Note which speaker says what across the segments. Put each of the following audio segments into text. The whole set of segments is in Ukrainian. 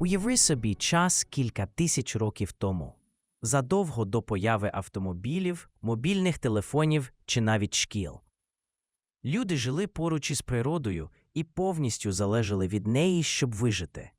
Speaker 1: Уяви собі час кілька тисяч років тому, задовго до появи автомобілів, мобільних телефонів чи навіть шкіл. Люди жили поруч із природою і повністю залежали від неї, щоб вижити.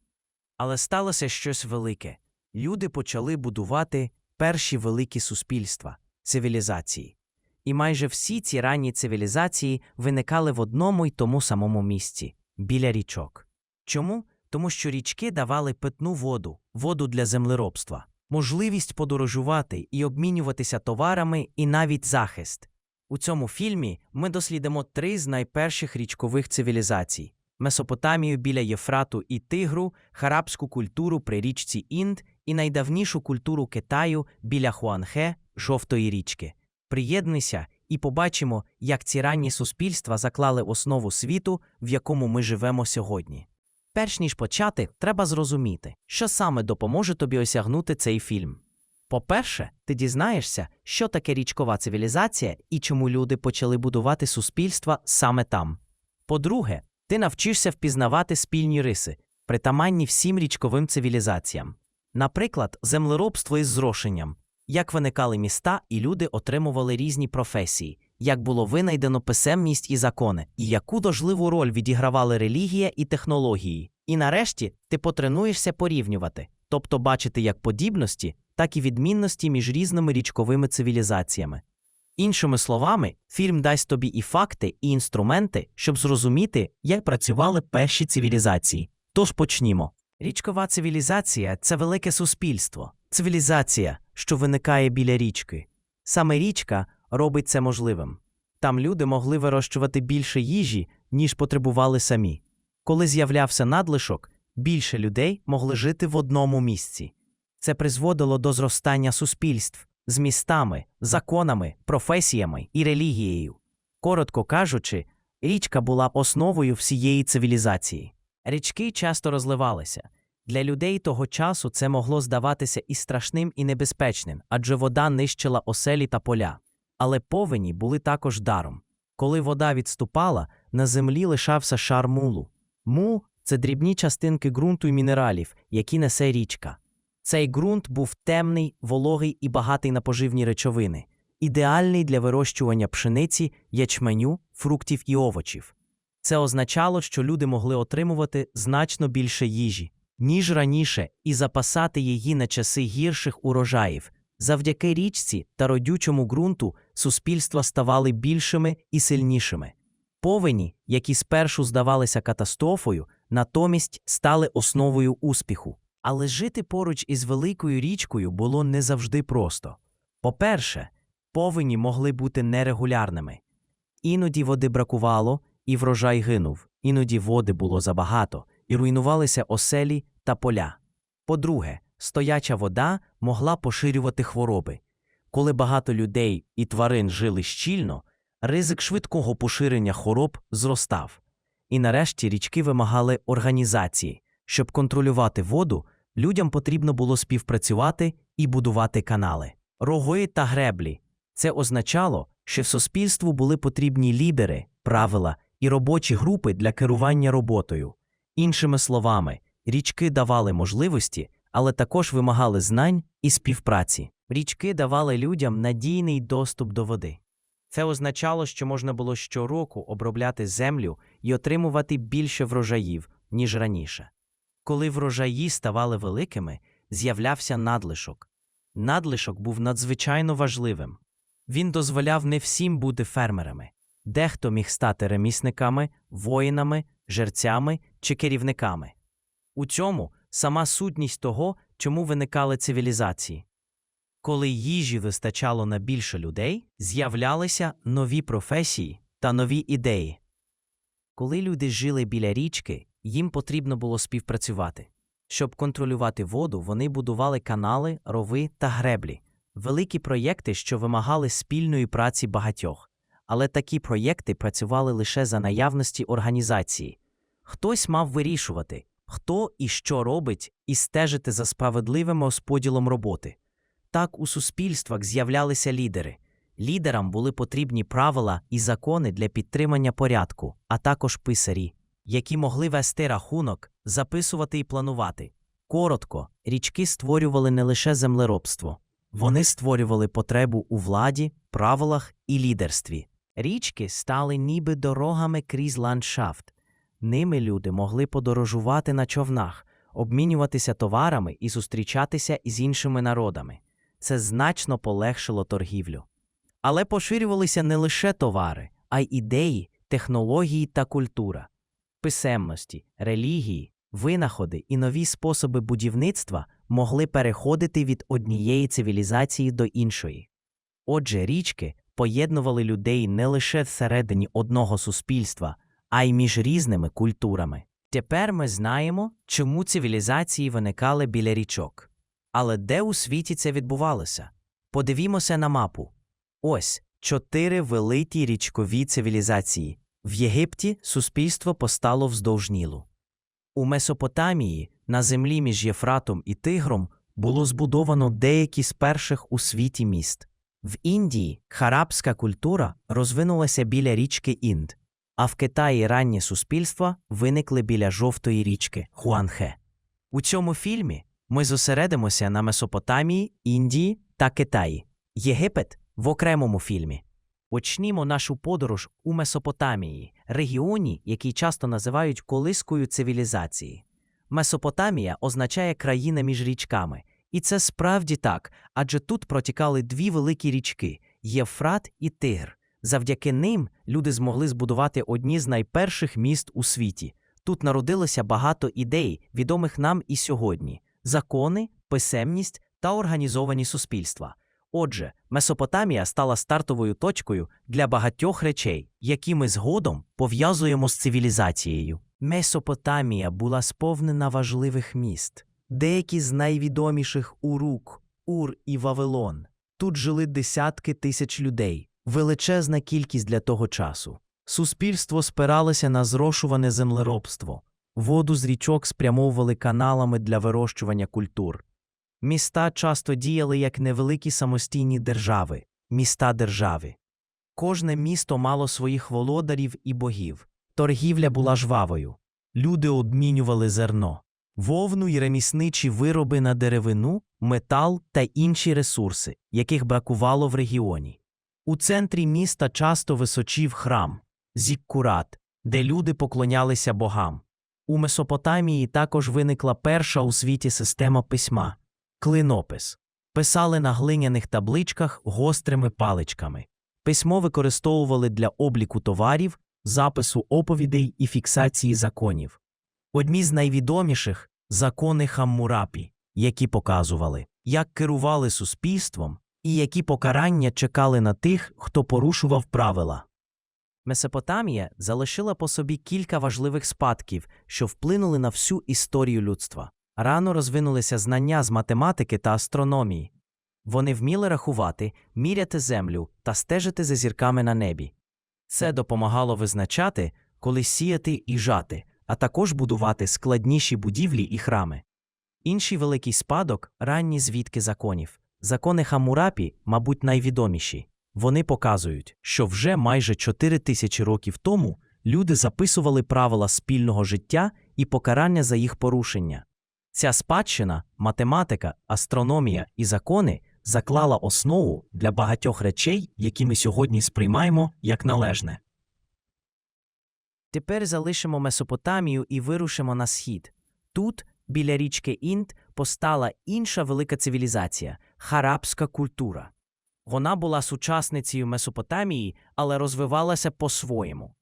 Speaker 1: Але сталося щось велике. Люди почали будувати перші великі суспільства цивілізації. І майже всі ці ранні цивілізації виникали в одному й тому самому місці біля річок. Чому? Тому що річки давали питну воду, воду для землеробства, можливість подорожувати і обмінюватися товарами і навіть захист. У цьому фільмі ми дослідимо три з найперших річкових цивілізацій: Месопотамію біля Єфрату і Тигру, харабську культуру при річці Інд і найдавнішу культуру Китаю біля Хуанхе, жовтої річки. Приєднуйся і побачимо, як ці ранні суспільства заклали основу світу, в якому ми живемо сьогодні. Перш ніж почати, треба зрозуміти, що саме допоможе тобі осягнути цей фільм. По-перше, ти дізнаєшся, що таке річкова цивілізація і чому люди почали будувати суспільства саме там. По-друге, ти навчишся впізнавати спільні риси, притаманні всім річковим цивілізаціям. Наприклад, землеробство із зрошенням, як виникали міста і люди отримували різні професії, як було винайдено писемність і закони, і яку важливу роль відігравали релігія і технології. І нарешті ти потренуєшся порівнювати, тобто бачити як подібності, так і відмінності між різними річковими цивілізаціями. Іншими словами, фільм дасть тобі і факти, і інструменти, щоб зрозуміти, як працювали перші цивілізації. Тож почнімо. Річкова цивілізація це велике суспільство, цивілізація, що виникає біля річки. Саме річка робить це можливим. Там люди могли вирощувати більше їжі, ніж потребували самі. Коли з'являвся надлишок, більше людей могли жити в одному місці. Це призводило до зростання суспільств з містами, законами, професіями і релігією. Коротко кажучи, річка була основою всієї цивілізації. Річки часто розливалися. Для людей того часу це могло здаватися і страшним, і небезпечним, адже вода нищила оселі та поля. Але повені були також даром. Коли вода відступала, на землі лишався шар мулу. Мул це дрібні частинки ґрунту і мінералів, які несе річка. Цей ґрунт був темний, вологий і багатий на поживні речовини, ідеальний для вирощування пшениці, ячменю, фруктів і овочів. Це означало, що люди могли отримувати значно більше їжі, ніж раніше, і запасати її на часи гірших урожаїв. Завдяки річці та родючому ґрунту суспільства ставали більшими і сильнішими. Повені, які спершу здавалися катастрофою, натомість стали основою успіху. Але жити поруч із великою річкою було не завжди просто. По-перше, повені могли бути нерегулярними. Іноді води бракувало, і врожай гинув, іноді води було забагато, і руйнувалися оселі та поля. По-друге, стояча вода могла поширювати хвороби. Коли багато людей і тварин жили щільно, ризик швидкого поширення хвороб зростав. І нарешті річки вимагали організації. Щоб контролювати воду, людям потрібно було співпрацювати і будувати канали, роги та греблі. Це означало, що суспільству були потрібні лідери, правила і робочі групи для керування роботою. Іншими словами, річки давали можливості, але також вимагали знань і співпраці. Річки давали людям надійний доступ до води. Це означало, що можна було щороку обробляти землю і отримувати більше врожаїв, ніж раніше. Коли врожаї ставали великими, з'являвся надлишок. Надлишок був надзвичайно важливим. Він дозволяв не всім бути фермерами. Дехто міг стати ремісниками, воїнами, жерцями чи керівниками. У цьому сама сутність того, чому виникали цивілізації. Коли їжі вистачало на більше людей, з'являлися нові професії та нові ідеї. Коли люди жили біля річки, їм потрібно було співпрацювати. Щоб контролювати воду, вони будували канали, рови та греблі, великі проєкти, що вимагали спільної праці багатьох. Але такі проєкти працювали лише за наявності організації. Хтось мав вирішувати, хто і що робить, і стежити за справедливим розподілом роботи. Так у суспільствах з'являлися лідери. Лідерам були потрібні правила і закони для підтримання порядку, а також писарі, які могли вести рахунок, записувати і планувати. Коротко, річки створювали не лише землеробство, вони створювали потребу у владі, правилах і лідерстві. Річки стали ніби дорогами крізь ландшафт. Ними люди могли подорожувати на човнах, обмінюватися товарами і зустрічатися із іншими народами. Це значно полегшило торгівлю. Але поширювалися не лише товари, а й ідеї, технології та культура, писемності, релігії, винаходи і нові способи будівництва могли переходити від однієї цивілізації до іншої. Отже, річки поєднували людей не лише всередині одного суспільства, а й між різними культурами. Тепер ми знаємо, чому цивілізації виникали біля річок. Але де у світі це відбувалося? Подивімося на мапу. Ось чотири великі річкові цивілізації. В Єгипті суспільство постало вздовж Нілу. У Месопотамії, на землі між Єфратом і Тигром, було збудовано деякі з перших у світі міст. В Індії харабська культура розвинулася біля річки Інд, а в Китаї ранні суспільства виникли біля жовтої річки Хуанхе. У цьому фільмі ми зосередимося на Месопотамії, Індії та Китаї. Єгипет в окремому фільмі. Почнімо нашу подорож у Месопотамії, регіоні, який часто називають колискою цивілізації. Месопотамія означає країна між річками, і це справді так, адже тут протікали дві великі річки Єфрат і Тигр. Завдяки ним люди змогли збудувати одні з найперших міст у світі. Тут народилося багато ідей, відомих нам і сьогодні: закони, писемність та організовані суспільства. Отже, Месопотамія стала стартовою точкою для багатьох речей, які ми згодом пов'язуємо з цивілізацією. Месопотамія була сповнена важливих міст. Деякі з найвідоміших Урук, Ур і Вавилон. Тут жили десятки тисяч людей, величезна кількість для того часу. Суспільство спиралося на зрошуване землеробство. Воду з річок спрямовували каналами для вирощування культур. Міста часто діяли як невеликі самостійні держави, міста держави. Кожне місто мало своїх володарів і богів. Торгівля була жвавою. Люди обмінювали зерно, вовну й ремісничі вироби на деревину, метал та інші ресурси, яких бракувало в регіоні. У центрі міста часто височів храм Зіккурат, де люди поклонялися богам. У Месопотамії також виникла перша у світі система письма клинопис. Писали на глиняних табличках гострими паличками. Письмо використовували для обліку товарів, запису оповідей і фіксації законів. Одні з найвідоміших закони Хаммурапі, які показували, як керували суспільством і які покарання чекали на тих, хто порушував правила. Месопотамія залишила по собі кілька важливих спадків, що вплинули на всю історію людства. Рано розвинулися знання з математики та астрономії. Вони вміли рахувати, міряти землю та стежити за зірками на небі. Це допомагало визначати, коли сіяти і жати, а також будувати складніші будівлі і храми. Інший великий спадок ранні звідки законів. Закони Хамурапі, мабуть, найвідоміші. Вони показують, що вже майже 4 тисячі років тому люди записували правила спільного життя і покарання за їх порушення. Ця спадщина, математика, астрономія і закони заклала основу для багатьох речей, які ми сьогодні сприймаємо як належне. Тепер залишимо Месопотамію і вирушимо на схід. Тут, біля річки Інд, постала інша велика цивілізація харабська культура. Вона була сучасницею Месопотамії, але розвивалася по-своєму.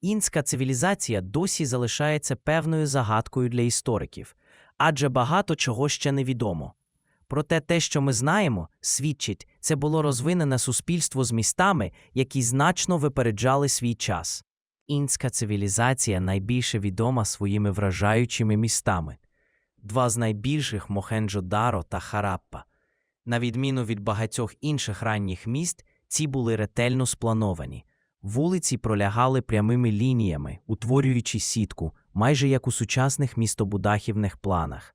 Speaker 1: Інська цивілізація досі залишається певною загадкою для істориків, адже багато чого ще невідомо. Проте те, що ми знаємо, свідчить, це було розвинене суспільство з містами, які значно випереджали свій час. Інська цивілізація найбільше відома своїми вражаючими містами. Два з найбільших Мохенджо-Даро та Хараппа. На відміну від багатьох інших ранніх міст, ці були ретельно сплановані. Вулиці пролягали прямими лініями, утворюючи сітку, майже як у сучасних містобудахівних планах.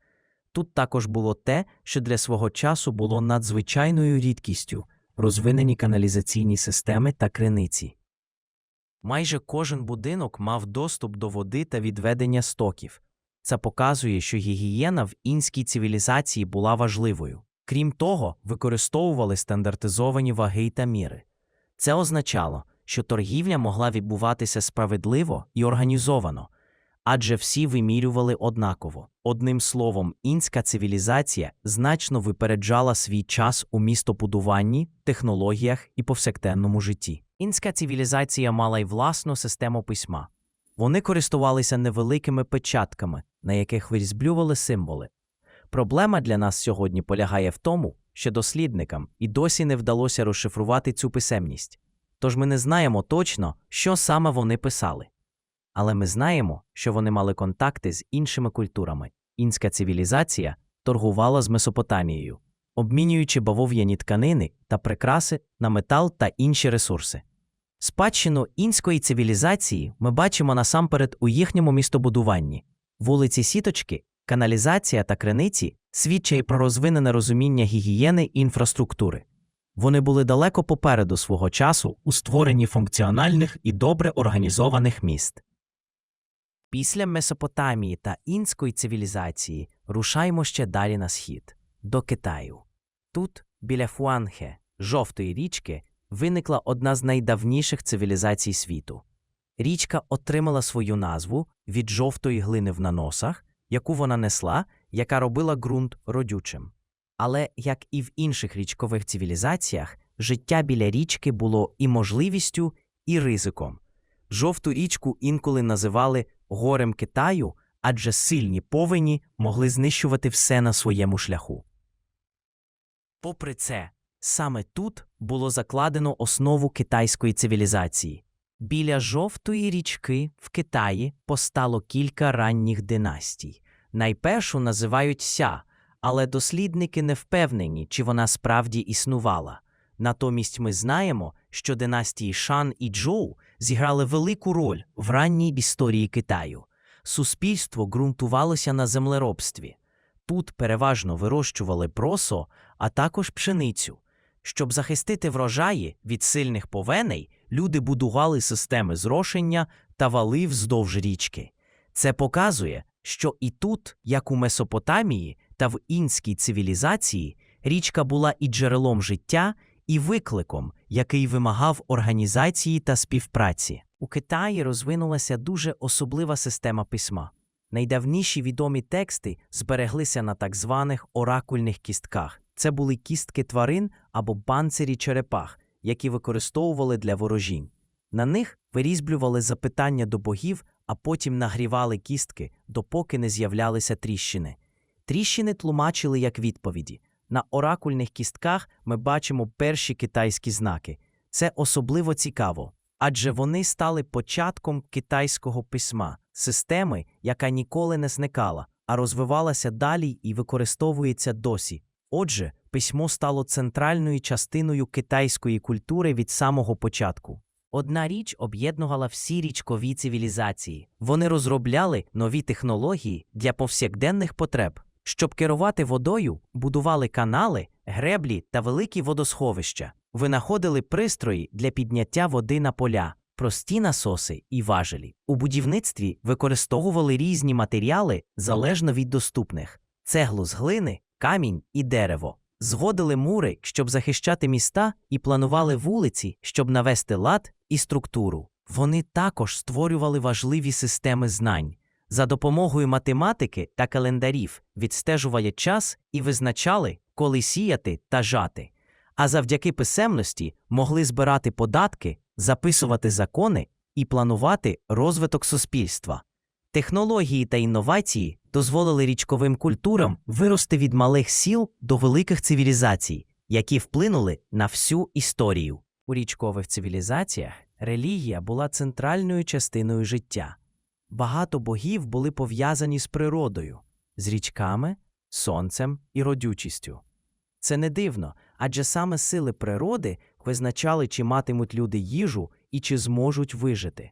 Speaker 1: Тут також було те, що для свого часу було надзвичайною рідкістю розвинені каналізаційні системи та криниці. Майже кожен будинок мав доступ до води та відведення стоків. Це показує, що гігієна в інській цивілізації була важливою. Крім того, використовували стандартизовані ваги та міри. Це означало, що торгівля могла відбуватися справедливо і організовано, адже всі вимірювали однаково. Одним словом, інська цивілізація значно випереджала свій час у містобудуванні, технологіях і повсякденному житті. Інська цивілізація мала й власну систему письма. Вони користувалися невеликими печатками, на яких вирізблювали символи. Проблема для нас сьогодні полягає в тому, що дослідникам і досі не вдалося розшифрувати цю писемність. Тож ми не знаємо точно, що саме вони писали. Але ми знаємо, що вони мали контакти з іншими культурами. Інська цивілізація торгувала з Месопотамією, обмінюючи бавов'яні тканини та прикраси на метал та інші ресурси. Спадщину інської цивілізації ми бачимо насамперед у їхньому містобудуванні. Вулиці Сіточки, каналізація та криниці свідчать про розвинене розуміння гігієни і інфраструктури. Вони були далеко попереду свого часу у створенні функціональних і добре організованих міст. Після Месопотамії та інської цивілізації рушаємо ще далі на схід до Китаю. Тут, біля Фуанхе, жовтої річки, виникла одна з найдавніших цивілізацій світу. Річка отримала свою назву від жовтої глини в наносах, яку вона несла, яка робила ґрунт родючим. Але, як і в інших річкових цивілізаціях, життя біля річки було і можливістю, і ризиком. Жовту річку інколи називали горем Китаю, адже сильні повені могли знищувати все на своєму шляху. Попри це, саме тут було закладено основу китайської цивілізації. Біля жовтої річки в Китаї постало кілька ранніх династій. Найпершу називають Ся, але дослідники не впевнені, чи вона справді існувала. Натомість ми знаємо, що династії Шан і Джоу зіграли велику роль в ранній історії Китаю. Суспільство ґрунтувалося на землеробстві. Тут переважно вирощували просо, а також пшеницю. Щоб захистити врожаї від сильних повеней, люди будували системи зрошення та вали вздовж річки. Це показує, що і тут, як у Месопотамії та в інській цивілізації, річка була і джерелом життя, і викликом, який вимагав організації та співпраці. У Китаї розвинулася дуже особлива система письма. Найдавніші відомі тексти збереглися на так званих оракульних кістках. Це були кістки тварин або панцирі черепах, які використовували для ворожінь. На них вирізблювали запитання до богів, а потім нагрівали кістки, допоки не з'являлися тріщини. Тріщини тлумачили як відповіді. На оракульних кістках ми бачимо перші китайські знаки. Це особливо цікаво, адже вони стали початком китайського письма, системи, яка ніколи не зникала, а розвивалася далі і використовується досі. Отже, письмо стало центральною частиною китайської культури від самого початку. Одна річ об'єднувала всі річкові цивілізації. Вони розробляли нові технології для повсякденних потреб. Щоб керувати водою, будували канали, греблі та великі водосховища, винаходили пристрої для підняття води на поля, прості насоси і важелі. У будівництві використовували різні матеріали залежно від доступних: цеглу з глини, камінь і дерево. Згодили мури, щоб захищати міста, і планували вулиці, щоб навести лад і структуру. Вони також створювали важливі системи знань. За допомогою математики та календарів відстежували час і визначали, коли сіяти та жати. А завдяки писемності могли збирати податки, записувати закони і планувати розвиток суспільства. Технології та інновації дозволили річковим культурам вирости від малих сіл до великих цивілізацій, які вплинули на всю історію. У річкових цивілізаціях релігія була центральною частиною життя. Багато богів були пов'язані з природою, з річками, сонцем і родючістю. Це не дивно, адже саме сили природи визначали, чи матимуть люди їжу і чи зможуть вижити.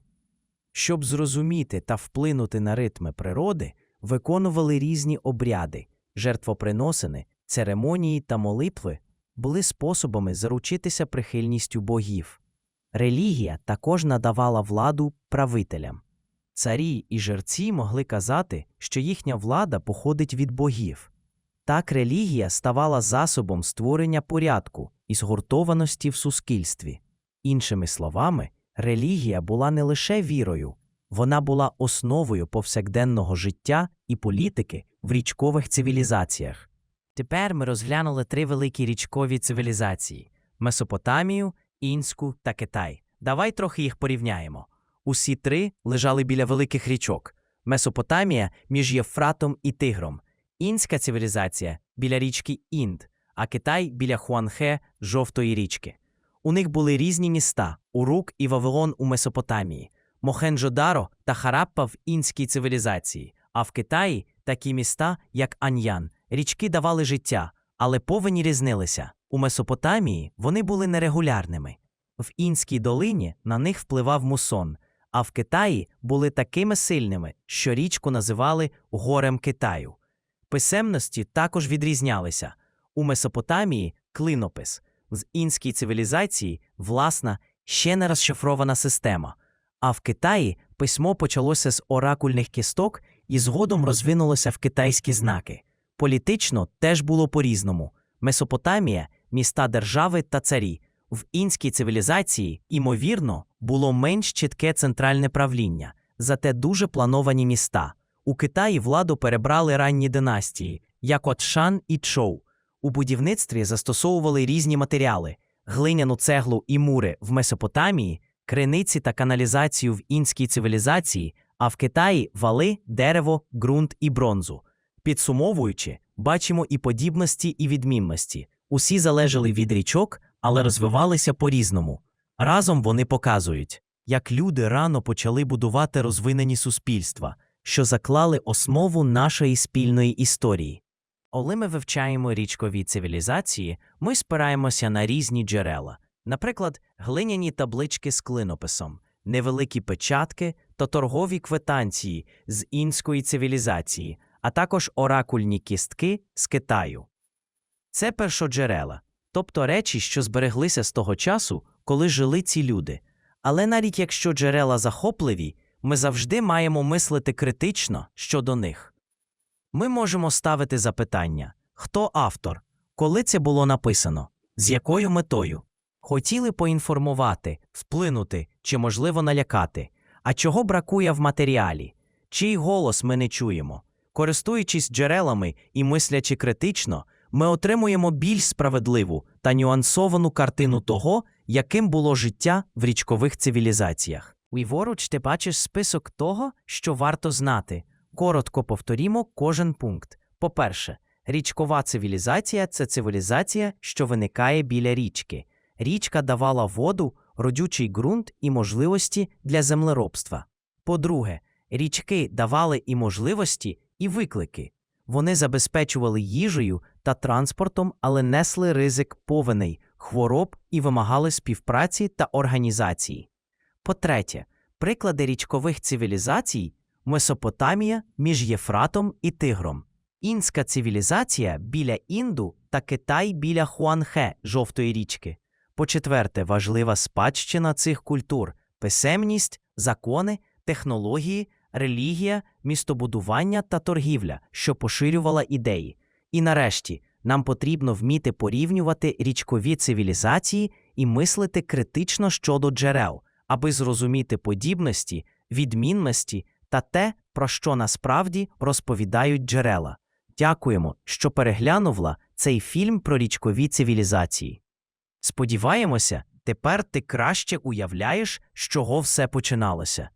Speaker 1: Щоб зрозуміти та вплинути на ритми природи, виконували різні обряди, жертвоприносини, церемонії та молитви були способами заручитися прихильністю богів. Релігія також надавала владу правителям. Царі і жерці могли казати, що їхня влада походить від богів. Так релігія ставала засобом створення порядку і згуртованості в суспільстві. Іншими словами, релігія була не лише вірою, вона була основою повсякденного життя і політики в річкових цивілізаціях. Тепер ми розглянули три великі річкові цивілізації Месопотамію, Інську та Китай. Давай трохи їх порівняємо. Усі три лежали біля великих річок. Месопотамія між Єфратом і Тигром, Інська цивілізація біля річки Інд, а Китай біля Хуанхе жовтої річки. У них були різні міста Урук і Вавилон у Месопотамії, Мохенджо-Даро та Хараппа в інській цивілізації, а в Китаї такі міста, як Аньян. Річки давали життя, але повені різнилися. У Месопотамії вони були нерегулярними. В Інській долині на них впливав мусон, а в Китаї були такими сильними, що річку називали горем Китаю. Писемності також відрізнялися. У Месопотамії клинопис, в інській цивілізації власна, ще не розшифрована система. А в Китаї письмо почалося з оракульних кісток і згодом розвинулося в китайські знаки. Політично теж було по-різному. Месопотамія міста держави та царі. В інській цивілізації, ймовірно, було менш чітке центральне правління, зате дуже плановані міста. У Китаї владу перебрали ранні династії, як от Шан і Чоу. У будівництві застосовували різні матеріали: глиняну цеглу і мури в Месопотамії, криниці та каналізацію в інській цивілізації, а в Китаї вали, дерево, ґрунт і бронзу. Підсумовуючи, бачимо і подібності, і відмінності. Усі залежали від річок, але розвивалися по-різному. Разом вони показують, як люди рано почали будувати розвинені суспільства, що заклали основу нашої спільної історії. Коли ми вивчаємо річкові цивілізації, ми спираємося на різні джерела, наприклад, глиняні таблички з клинописом, невеликі печатки та торгові квитанції з інської цивілізації, а також оракульні кістки з Китаю. Це першоджерела, тобто речі, що збереглися з того часу, коли жили ці люди. Але навіть якщо джерела захопливі, ми завжди маємо мислити критично щодо них. Ми можемо ставити запитання: хто автор, коли це було написано, з якою метою? Хотіли поінформувати, вплинути чи, можливо, налякати, а чого бракує в матеріалі, чий голос ми не чуємо. Користуючись джерелами і мислячи критично, ми отримуємо більш справедливу та нюансовану картину того, яким було життя в річкових цивілізаціях. Ліворуч ти бачиш список того, що варто знати. Коротко повторімо кожен пункт. По-перше, річкова цивілізація це цивілізація, що виникає біля річки. Річка давала воду, родючий ґрунт і можливості для землеробства. По-друге, річки давали і можливості, і виклики. Вони забезпечували їжею та транспортом, але несли ризик повеней, хвороб і вимагали співпраці та організації. По-третє, приклади річкових цивілізацій Месопотамія між Єфратом і Тигром, інська цивілізація біля Інду та Китай біля Хуанхе жовтої річки. По-четверте, важлива спадщина цих культур писемність, закони, технології, релігія, містобудування та торгівля, що поширювала ідеї. І нарешті нам потрібно вміти порівнювати річкові цивілізації і мислити критично щодо джерел, аби зрозуміти подібності, відмінності та те, про що насправді розповідають джерела. Дякуємо, що переглянула цей фільм про річкові цивілізації. Сподіваємося, тепер ти краще уявляєш, з чого все починалося.